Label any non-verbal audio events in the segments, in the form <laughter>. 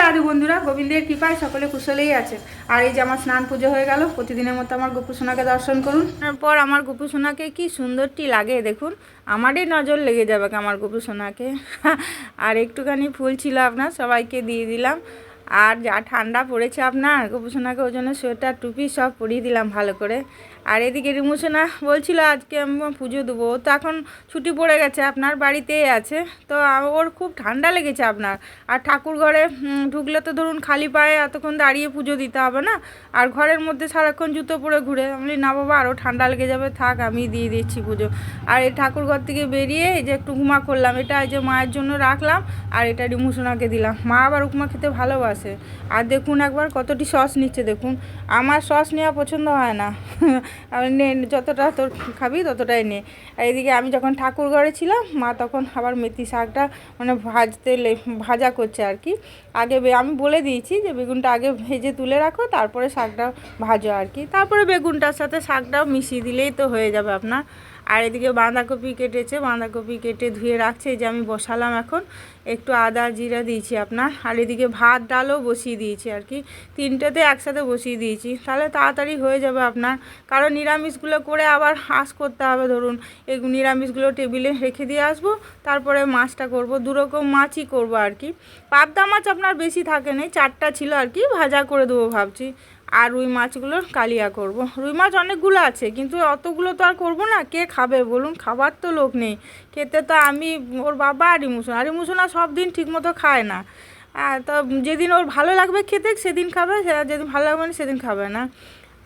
রাধু বন্ধুরা, গোবিন্দের কৃপায় সকলে কুশলেই আছে। আর এই যে আমার স্নান পুজো হয়ে গেল, প্রতিদিনের মতো আমার গোপুসোনাকে দর্শন করুন। তারপর আমার গোপুসোনাকে কি সুন্দরটি লাগে দেখুন, আমারই নজর লেগে যাবে আমার গোপুসোনাকে আর একটুখানি ফুল ছিল আপনার, সবাইকে দিয়ে দিলাম। আর যা ঠান্ডা পড়েছে আপনার, গোপুসোনাকে ওই জন্য সোয়েটার, টুপি সব পরিয়ে দিলাম ভালো করে। আর এদিকে রিমুসোনা বলছিল, আজকে আমি পুজো দেবো। তো এখন ছুটি পড়ে গেছে, আপনার বাড়িতেই আছে। তো ওর খুব ঠান্ডা লেগেছে আপনার। আর ঠাকুর ঘরে ঢুকলে তো ধরুন খালি পায়ে এতক্ষণ দাঁড়িয়ে পুজো দিতে হবে না? আর ঘরের মধ্যে সারাক্ষণ জুতো পরে ঘুরে, আমি না বাবা আরও ঠান্ডা লেগে যাবে, থাক, আমি দিয়ে দিচ্ছি পুজো। আর এই ঠাকুর ঘর থেকে বেরিয়ে এই যে একটু উপমা করলাম, এটা এই যে মায়ের জন্য রাখলাম, আর এটা রিমুসোনাকে দিলাম। মা আবার উপমা খেতে ভালোবাসে। আর দেখুন একবার কতটি সস নিচ্ছে, দেখুন। আমার সস নেওয়া পছন্দ হয় না। <laughs> নে, যতটা তোর খাবি ততটাই নে। আর এদিকে আমি যখন ঠাকুর ঘরে ছিলাম, মা তখন আবার মেথি শাকটা মানে ভাজতে ভাজা করছে আর কি। আগে আমি বলে দিয়েছি যে বেগুনটা আগে ভেজে তুলে রাখো, তারপরে শাকটা ভাজো আর কি। তারপরে বেগুনটার সাথে শাকটাও মিশিয়ে দিলেই তো হয়ে যাবে আপনার। আর এদিকে বাঁধাকপি কেটেছে, বাঁধাকপি কেটে ধুয়ে রাখছে, এই যে আমি বসালাম এখন। একটু আদা জিরা দিয়েছি আপনার, আর এদিকে ভাত ডালও বসিয়ে দিয়েছি আর কি। তিনটেতে একসাথে বসিয়ে দিয়েছি। তাহলে তাড়াতাড়ি হয়ে যাবে আপনার। কারণ নিরামিষগুলো করে আবার হাঁস করতে হবে, ধরুন। এই নিরামিষগুলো টেবিলে রেখে দিয়ে আসব, তারপরে মাছটা করব, দুরকম মাছই করব আর কি। পাবদা মাছ আপনার বেশি থাকে নেই চারটা ছিল আর কি, ভাজা করে দেবো ভাবছি। আর রুই মাছগুলোর কালিয়া করব। রুই মাছ অনেকগুলো আছে, কিন্তু অতগুলো তো আর করব না। কে খাবে বলুন? খাবার তো লোক নেই। খেতে তো আমি, ওর বাবা আর ইমুসন। আর ইমোশনা সব দিন ঠিকমতো খায় না। তো যেদিন ওর ভালো লাগবে খেতে, সেদিন খাবে। যেদিন ভালো লাগবে না সেদিন খাবে না।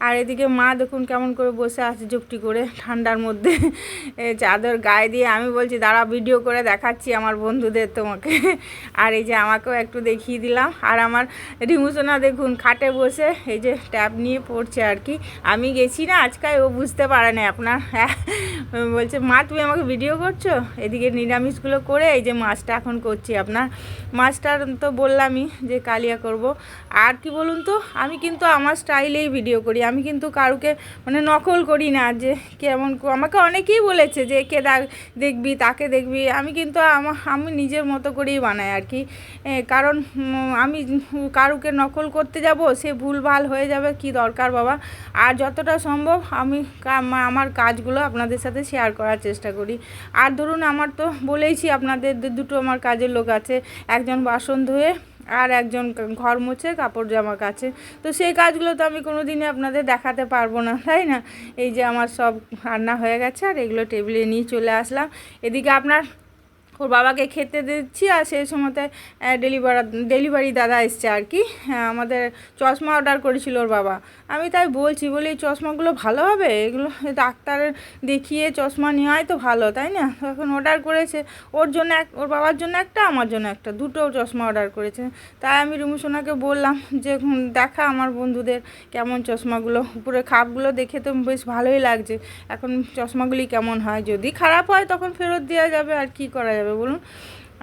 আর এদিকে মা দেখুন কেমন করে বসে আছে জুপটি করে ঠান্ডার মধ্যে। চাদর গায়ে দিয়ে আমি বলছি, দাঁড়া ভিডিও করে দেখাচ্ছি আমার বন্ধুদের তোমাকে। আর এই যে আমাকেও একটু দেখিয়ে দিলাম। আর আমার রিমুসোনা দেখুন খাটে বসে এই যে ট্যাব নিয়ে পড়ছে আর কি। আমি গেছি না আজকাল, ও বুঝতে পারে না আপনার। হ্যাঁ বলছে, মা, তুমি আমাকে ভিডিও করছ? এদিকে নিরামিষগুলো করে এই যে মাছটা এখন করছি আপনার। মাছটার তো বললামই যে কালিয়া করব। আর কি বলুন তো, আমি কিন্তু আমার স্টাইলেই ভিডিও করি। আমি কিন্তু কারুকে মানে নকল করি না যে কেমন আমাকে অনেকেই বলেছে যে কে দেখবি, তাকে দেখবি। আমি কিন্তু আমা- নিজের মতো করেই বানাই আর কি। কারণ আমি কারুকে নকল করতে যাব, সে ভুলভাল হয়ে যাবে, কি দরকার বাবা? আর যতটা সম্ভব আমি আমার কাজগুলো আপনাদের সাথে শেয়ার করার চেষ্টা করি। আর ধরুন, আমার তো বলেইছি আপনাদের দুটো আমার কাজের লোক আছে। একজন বাসন ধুয়ে আর একজন ঘর মুছে কাপড় জামা কাছে। তো সেই কাজগুলো তো আমি কোনো দিনই আপনাদের দেখাতে পারব না, তাই না? এই যে আমার সব রান্না হয়ে গেছে আর এগুলো টেবিলে নিয়ে চলে আসলাম। এদিকে আপনার ওর বাবাকে খেতে দিচ্ছি আর সেই সময়তে ডেলিভার ডেলিভারি দাদা এসছে আর কি। হ্যাঁ, আমাদের চশমা অর্ডার করেছিল ওর বাবা। আমি তাই বলছি বলি এই চশমাগুলো ভালো হবে? এগুলো ডাক্তার দেখিয়ে চশমা নেওয়াই তো ভালো তাই না? এখন অর্ডার করেছে। ওর জন্য এক ওর বাবার জন্য একটা আমার জন্য একটা দুটো চশমা অর্ডার করেছে। তাই আমি রুমুসোনাকে বললাম যে দেখা আমার বন্ধুদের কেমন চশমাগুলো। উপরে খাপগুলো দেখে তো বেশ ভালোই লাগছে। এখন চশমাগুলি কেমন হয়? যদি খারাপ হয় তখন ফেরত দেওয়া যাবে আর কি করা যাবে? বলুন।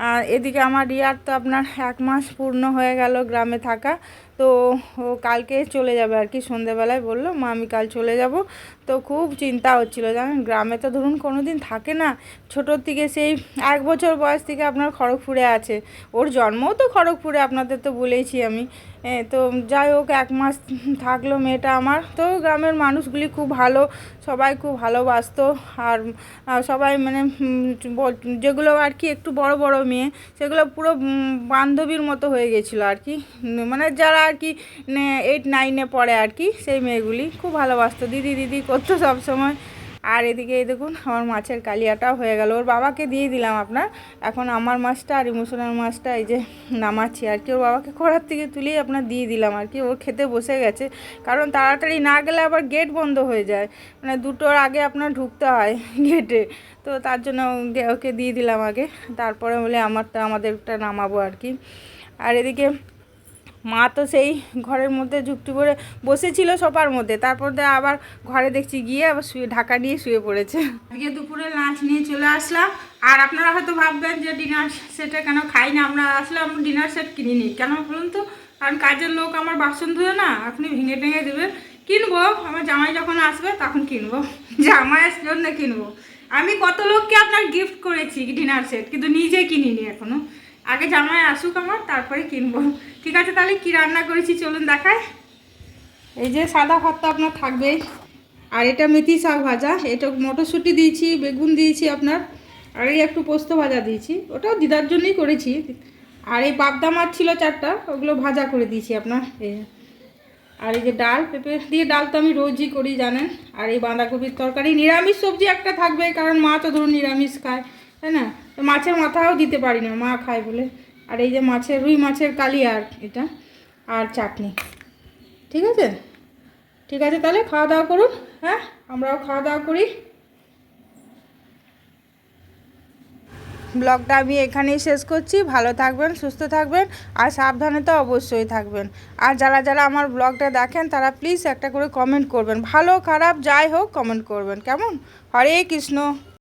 আর এদিকে আমার ইয়ার তো আপনার এক মাস পূর্ণ হয়ে গেল গ্রামে থাকা। তো ও কালকে চলে যাবে আর কি, সন্ধেবেলায় বলল, মা, আমি কাল চলে যাব। তো খুব চিন্তা হচ্ছিল, জানেন? গ্রামে তো ধরুন কোনো দিন থাকে না, ছোটোর থেকে সেই এক বছর বয়স থেকে আপনার খড়গপুরে আছে। ওর জন্মও তো খড়গপুরে, আপনাদের তো বলেইছি আমি। তো যাই হোক, এক মাস থাকল মেয়েটা আমার। তো গ্রামের মানুষগুলি খুব ভালো, সবাই খুব ভালোবাসতো। আর আর সবাই মানে যেগুলো আর কি একটু বড় বড় মেয়ে, সেগুলো পুরো বান্ধবীর মতো হয়ে গেছিল আর কি। মানে যারা আর কি এইট নাইনে পড়ে আর কি, সেই মেয়েগুলি খুব ভালোবাসতো। দিদি দিদি করতো সব সময়। আর এদিকে এই দেখুন, আমার মাছের কালিয়াটাও হয়ে গেল। ওর বাবাকে দিয়ে দিলাম আপনার। এখন আমার মাছটা আর ইমোশনাল মাছটা এই যে নামাচ্ছি আর কি। ওর বাবাকে কড়ার থেকে তুলেই আপনার দিয়ে দিলাম আর কি। ও খেতে বসে গেছে। কারণ তাড়াতাড়ি না গেলে আবার গেট বন্ধ হয়ে যায়। মানে দুটোর আগে আপনার ঢুকতে হয় গেটে তো তার জন্য ওকে দিয়ে দিলাম আগে। তারপরে বলে আমারটা, আমাদেরটা নামাবো আর কি। আর এদিকে মা তো সেই ঘরের মধ্যে ঝুপটি করে বসেছিল সোফার মধ্যে। তারপর আবার ঘরে দেখছি গিয়ে আবার শুয়ে, ঢাকা নিয়ে শুয়ে পড়েছে। আজকে দুপুরে লাঞ্চ নিয়ে চলে আসলাম। আর আপনারা হয়তো ভাববেন যে ডিনার সেটে কেন খাই না? আমরা আসলে ডিনার সেট কিনিনি কেন বলুন তো? কারণ কাজের লোক আমার বাসন ধুয়ে না এখনই ভেঙে টেঙে দেবে। কিনবো। আমার জামাই যখন আসবে তখন কিনবো। <laughs> জামাইয়ের জন্য কিনবো। আমি কত লোককে আপনার গিফট করেছি ডিনার সেট কিন্তু নিজে কিনিনি এখনও। আগে জামাই আসুক আমার, তারপরে কিনবো। ঠিক আছে, তাহলে কি রান্না করেছি চলুন দেখায় এই যে সাদা ভাত তো আপনার থাকবেই আর এটা মেথি শাক ভাজা। এটা মটরশুঁটি দিয়েছি, বেগুন দিয়েছি আপনার, আর এই একটু পোস্ত ভাজা দিয়েছি। ওটাও দিদার জন্যই করেছি। আর এই পাবদা মাছ ছিল চারটা, ওগুলো ভাজা করে দিয়েছি আপনার এই আর এই যে ডাল, পেঁপে দিয়ে ডাল তো আমি রোজই করি, জানেন। আর এই বাঁধাকপির তরকারি, নিরামিষ সবজি একটা থাকবে, কারণ মা তো ধরুন নিরামিষ খায়, তাই না? মাছের মাথাও দিতে পারি না, মা খায় বলে। আর এই যে মাছের, রুই মাছের কালি আর এটা, আর চাটনি। ঠিক আছে? ঠিক আছে তাহলে, খাওয়া দাওয়া করুন হ্যাঁ? আমরাও খাওয়া দাওয়া করি। ব্লগটা আমি এখানেই শেষ করছি। ভালো থাকবেন, সুস্থ থাকবেন, আর সাবধানে তো অবশ্যই থাকবেন। আর যারা যারা আমার ব্লগটা দেখেন, তারা প্লিজ একটা করে কমেন্ট করবেন। ভালো, খারাপ, যাই হোক কমেন্ট করবেন। কেমন? হরে কৃষ্ণ।